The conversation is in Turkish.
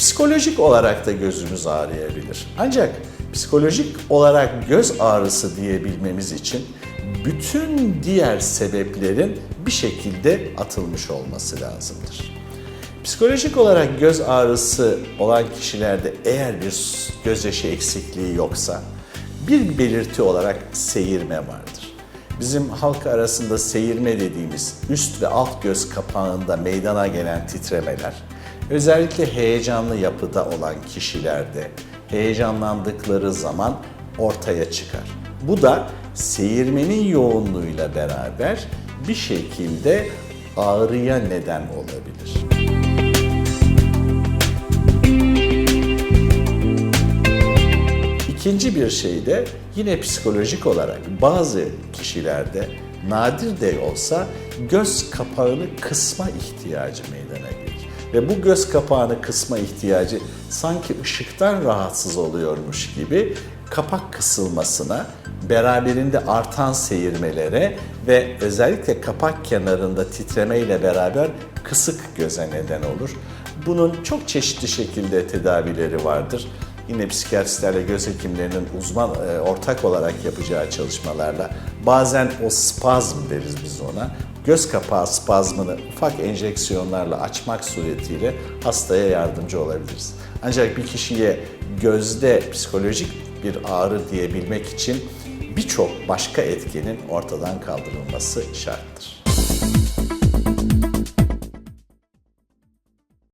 Psikolojik olarak da gözümüz ağrıyabilir. Ancak psikolojik olarak göz ağrısı diyebilmemiz için bütün diğer sebeplerin bir şekilde atılmış olması lazımdır. Psikolojik olarak göz ağrısı olan kişilerde eğer bir gözyaşı eksikliği yoksa bir belirti olarak seyirme vardır. Bizim halk arasında seyirme dediğimiz üst ve alt göz kapağında meydana gelen titremeler, özellikle heyecanlı yapıda olan kişilerde heyecanlandıkları zaman ortaya çıkar. Bu da seyirmenin yoğunluğuyla beraber bir şekilde ağrıya neden olabilir. İkinci bir şey de yine psikolojik olarak bazı kişilerde nadir de olsa göz kapağını kısma ihtiyacı meydana gelir. Ve bu göz kapağını kısma ihtiyacı sanki ışıktan rahatsız oluyormuş gibi kapak kısılmasına, beraberinde artan seyirmelere ve özellikle kapak kenarında titremeyle beraber kısık göze neden olur. Bunun çok çeşitli şekilde tedavileri vardır yine psikiyatristlerle göz hekimlerinin uzman e, ortak olarak yapacağı çalışmalarla bazen o spazm deriz biz ona. Göz kapağı spazmını ufak enjeksiyonlarla açmak suretiyle hastaya yardımcı olabiliriz. Ancak bir kişiye gözde psikolojik bir ağrı diyebilmek için birçok başka etkenin ortadan kaldırılması şarttır.